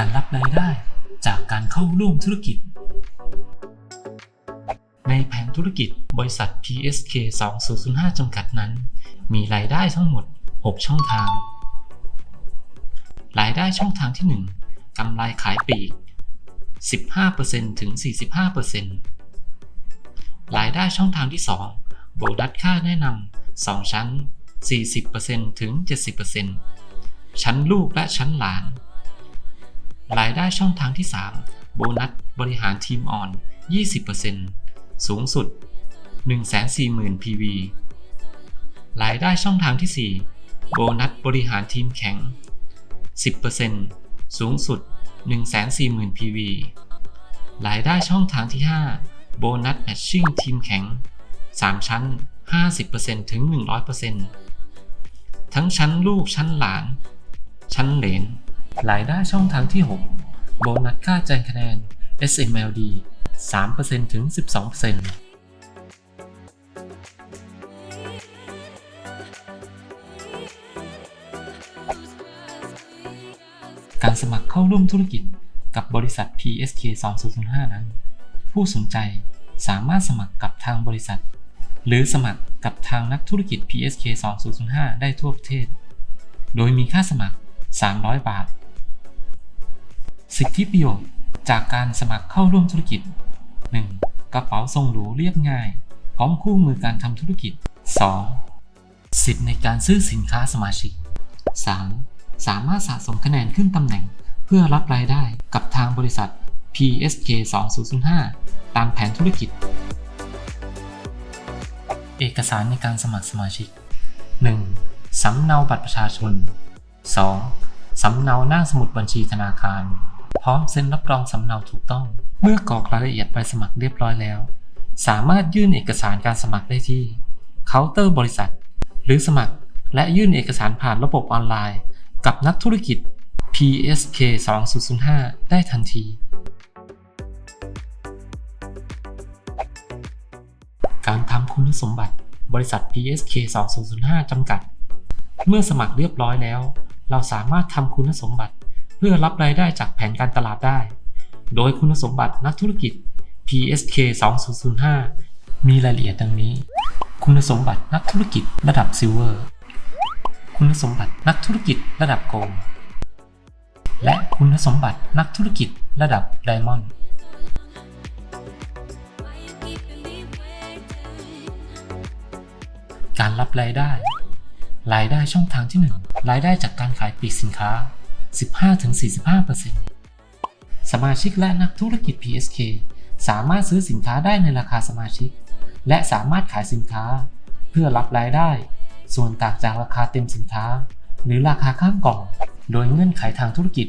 การรับรายได้จากการเข้าร่วมธุรกิจ ในแผนธุรกิจบริษัท PSK 2005จำกัดนั้น มีรายได้ทั้งหมด 6 ช่องทาง รายได้ช่องทางที่ 1กำไรขายปลีก 15%ถึง 45%รายได้ช่องทางที่ 2 โบนัสค่าแนะนำ2ชั้น 40%ถึง 70%ชั้นลูกและชั้นหลาน รายได้ช่องทางที่ 3 โบนัสบริหารทีมอ่อน 20%สูงสุด 140,000 PV รายได้ช่องทางที่ 4 โบนัสบริหารทีมแข็ง 10%สูงสุด 140,000 PV รายได้ช่องทางที่ 5 โบนัสแมทชิ่งทีมแข็ง 3 ชั้น 50%ถึง 100%ทั้งชั้นลูกชั้นหลาน ชั้นเหลน รายได้ช่องทางที่ 6 โบนัสค่าแจ้งคะแนน SMLD 3%ถึง 12%การสมัครเข้าร่วมธุรกิจกับบริษัท PSK 2005 นั้น ผู้สนใจสามารถสมัครกับทางบริษัท หรือสมัครกับทางนักธุรกิจ PSK 2005 ได้ทั่วประเทศ โดยมีค่าสมัคร 300 บาท สิทธิประโยชน์จากการสมัครเข้าร่วมธุรกิจ 1. กระเป๋าทรงหรูเรียบง่าย พร้อมคู่มือการทำธุรกิจ 2. สิทธิในการซื้อสินค้าสมาชิก 3. สามารถสะสมคะแนนขึ้นตำแหน่ง เพื่อรับรายได้กับทางบริษัท PSK 2005ตามแผนธุรกิจ เอกสารในการสมัครสมาชิก 1. สำเนาบัตรประชาชน 2. สำเนาหน้าสมุดบัญชีธนาคาร พร้อมเซ็นรับรองสำเนาถูกต้อง เมื่อกรอกรายละเอียดใบสมัครเรียบร้อยแล้ว สามารถยื่นเอกสารการสมัครได้ที่เคาน์เตอร์บริษัท หรือสมัครและยื่นเอกสารผ่านระบบออนไลน์ กับนักธุรกิจ PSK 2005 ได้ทันที การทำคุณสมบัติบริษัท PSK 2005 จำกัด เมื่อสมัครเรียบร้อยแล้ว เราสามารถทำคุณสมบัติ เพื่อรับรายได้จากแผนการตลาดได้ โดยคุณสมบัตินักธุรกิจ PSK 2005 มีรายละเอียดดังนี้ คุณสมบัตินักธุรกิจระดับซิลเวอร์คุณสมบัตินักธุรกิจระดับโกลด์และคุณสมบัตินักธุรกิจระดับไดมอนด์การรับรายได้ รายได้ช่องทางที่ 1 รายได้จากการขายปลีกสินค้า 15-45%สมาชิกและนักธุรกิจ PSK สามารถซื้อสินค้าได้ในราคาสมาชิก และสามารถขายสินค้า เพื่อรับรายได้ ส่วนต่างจากราคาเต็มสินค้า หรือราคาข้างกล่อง โดยเงื่อนไขทางธุรกิจ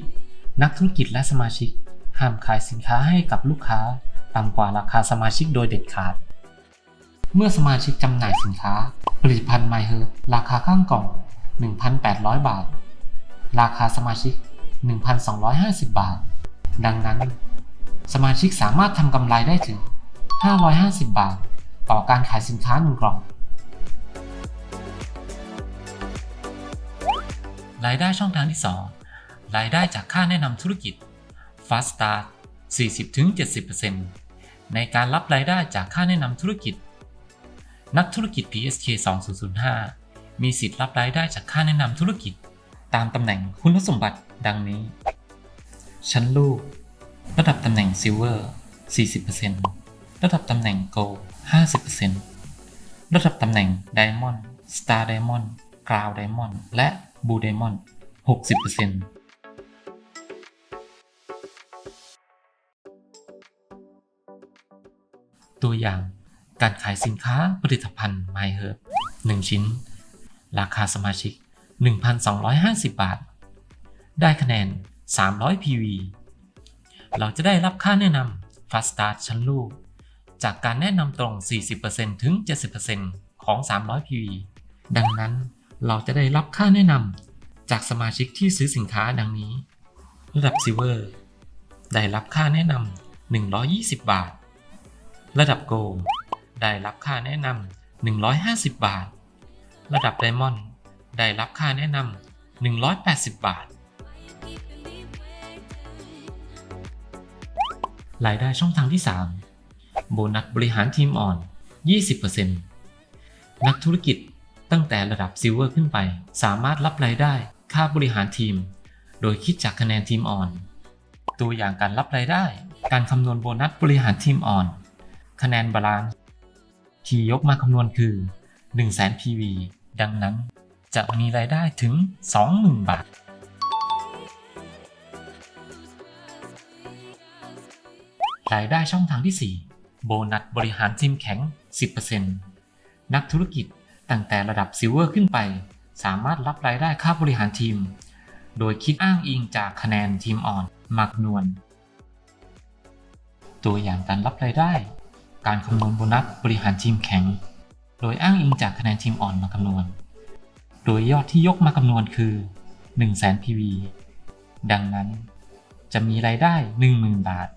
นักธุรกิจและสมาชิก ห้ามขายสินค้าให้กับลูกค้าต่ำกว่าราคาสมาชิกโดยเด็ดขาด เมื่อสมาชิกจำหน่ายสินค้า ผลิตภัณฑ์ MyHerb ราคาข้างกล่อง 1,800 บาท ราคาสมาชิก 1,250 บาท ดังนั้น สมาชิกสามารถทำกำไรได้ถึง 550 บาท ต่อการขายสินค้า1กล่อง รายได้ช่องทางที่ 2 รายได้จากค่าแนะนำธุรกิจ Fast Start 40-70%ในการรับรายได้จากค่าแนะนำธุรกิจ นักธุรกิจ PSK 2005 มีสิทธิ์รับรายได้จากค่าแนะนำธุรกิจ ตามตำแหน่งคุณสมบัติดังนี้ ชั้นลูก ระดับตำแหน่ง Silver 40%ระดับตำแหน่ง Gold 50%ระดับตำแหน่ง Diamond Star Diamond Crown Diamond และ Blue Diamond 60%ตัวอย่างการขายสินค้าผลิตภัณฑ์ MyHerb 1 ชิ้น ราคาสมาชิก 1,250 บาท ได้คะแนน 300 PV เราจะได้รับค่าแนะนำ Fast Start ชั้นลูก จากการแนะนำตรง 40%ถึง 70%ของ 300 PV ดังนั้นเราจะได้รับค่าแนะนำจากสมาชิกที่ซื้อสินค้าดังนี้ ระดับ Silver ได้รับค่าแนะนำ 120 บาท ระดับ Gold ได้รับค่าแนะนำ 150 บาท ระดับ Diamond ได้รับค่าแนะนำ 180 บาท รายได้ช่องทางที่ 3 โบนัสบริหารทีมอ่อน 20%นักธุรกิจตั้งแต่ระดับซิลเวอร์ขึ้นไป สามารถรับรายได้ค่าบริหารทีม โดยคิดจากคะแนนทีมอ่อน ตัวอย่างการรับรายได้ การคำนวณโบนัสบริหารทีมอ่อน คะแนนบาลานซ์ที่ยกมาคำนวณคือ 100,000 PV ดังนั้น จะมีรายได้ถึง 20,000 บาท รายได้ช่องทางที่ 4 โบนัสบริหารทีมแข็ง 10%นักธุรกิจตั้งแต่ระดับซิลเวอร์ขึ้นไป สามารถรับรายได้ค่าบริหารทีม โดยคิดอ้างอิงจากคะแนนทีมอ่อนมาคำนวณตัวอย่างการรับรายได้ การคำนวณโบนัสบริหารทีมแข็ง โดยอ้างอิงจากคะแนนทีมอ่อนมาคำนวณ โดยยอดที่ยกมาคำนวณคือ 100,000 PV ดังนั้นจะมีรายได้ 10,000 บาท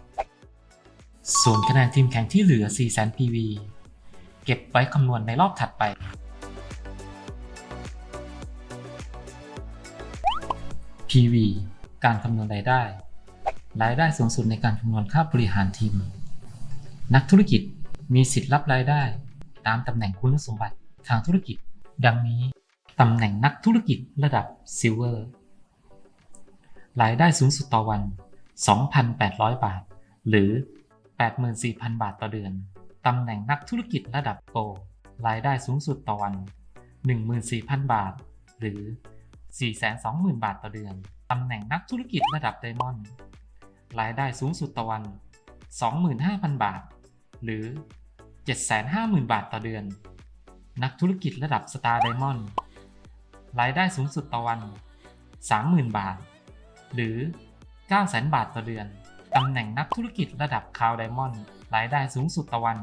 ส่วนคะแนนทีมแข่งที่เหลือ 400,000 PV เก็บไว้คำนวณในรอบถัดไป PV การคำนวณรายได้ รายได้สูงสุดในการคำนวณค่าบริหารทีม นักธุรกิจมีสิทธิ์รับรายได้ ตามตำแหน่งคุณสมบัติทางธุรกิจ ดังนี้ ตำแหน่งนักธุรกิจระดับ Silver รายได้สูงสุดต่อวัน 2,800 บาท หรือ 84,000 บาทต่อเดือน ตำแหน่งนักธุรกิจระดับโกรายได้สูงสุดต่อวัน 14,000 บาท หรือ 420,000 บาทต่อเดือน ตำแหน่งนักธุรกิจระดับไดมอนด์ รายได้สูงสุดต่อวัน 25,000 บาท หรือ 750,000 บาทต่อเดือน นักธุรกิจระดับสตาร์ไดมอนด์ รายได้สูงสุดต่อวัน 30,000 บาท หรือ 900,000 บาทต่อเดือน ตำแหน่งนักธุรกิจระดับคาวไดมอนด์รายได้สูงสุดต่อวัน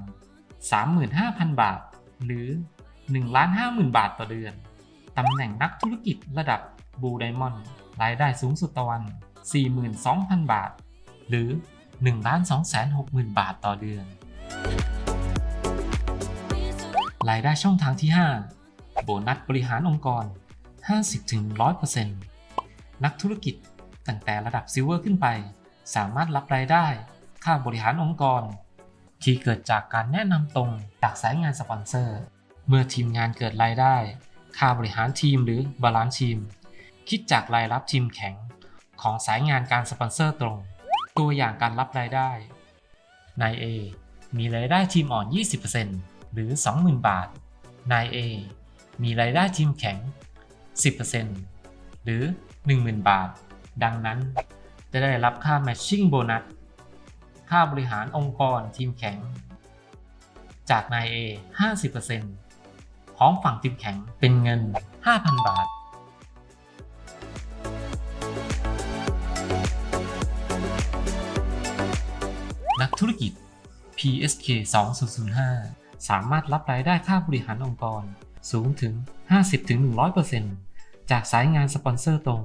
35,000 บาท หรือ 1,50,000 บาทต่อเดือน ตำแหน่งนักธุรกิจระดับบูไดมอนด์รายได้สูงสุดต่อวัน 42,000 บาท หรือ 1,260,000 บาทต่อเดือน รายได้ช่องทางที่ 5 โบนัสบริหารองค์กร 50-100%นักธุรกิจตั้งแต่ระดับซิลเวอร์ขึ้นไป สามารถรับรายได้ ค่าบริหารองค์กร ที่เกิดจากการแนะนำตรงจากสายงานสปอนเซอร์ เมื่อทีมงานเกิดรายได้ ค่าบริหารทีมหรือบาลานซ์ทีม คิดจากรายรับทีมแข็งของสายงานการสปอนเซอร์ตรง ตัวอย่างการรับรายได้ นาย A มีรายได้ทีมอ่อน 20%หรือ 20,000 บาท นาย A มีรายได้ทีมแข็ง 10%หรือ 10,000 บาท ดังนั้นจะได้รับค่า matching bonus ค่าบริหารองค์กรทีมแข็ง จากนาย A 50%ของฝั่งทีมแข็งเป็นเงิน 5,000 บาทนักธุรกิจ PSK 2005 สามารถรับรายได้ค่าบริหารองค์กรสูงถึง 50-100% จากสายงานสปอนเซอร์ตรง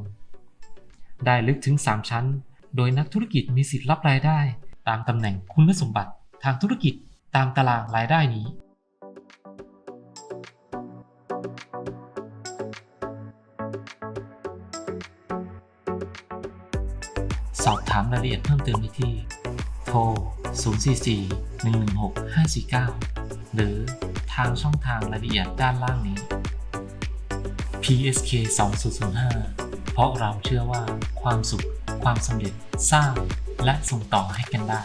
ได้ลึกถึง 3 ชั้น โดยนักธุรกิจมีสิทธิ์รับรายได้ ตามตำแหน่งคุณสมบัติทางธุรกิจตามตารางรายได้นี้ สอบถามรายละเอียดเพิ่มเติมได้ที่ โทร 044 116 549 หรือทางช่องทางรายละเอียดด้านล่างนี้ PSK 2005 เพราะเราเชื่อว่าความสุข ความสำเร็จสร้างและส่งต่อให้กันได้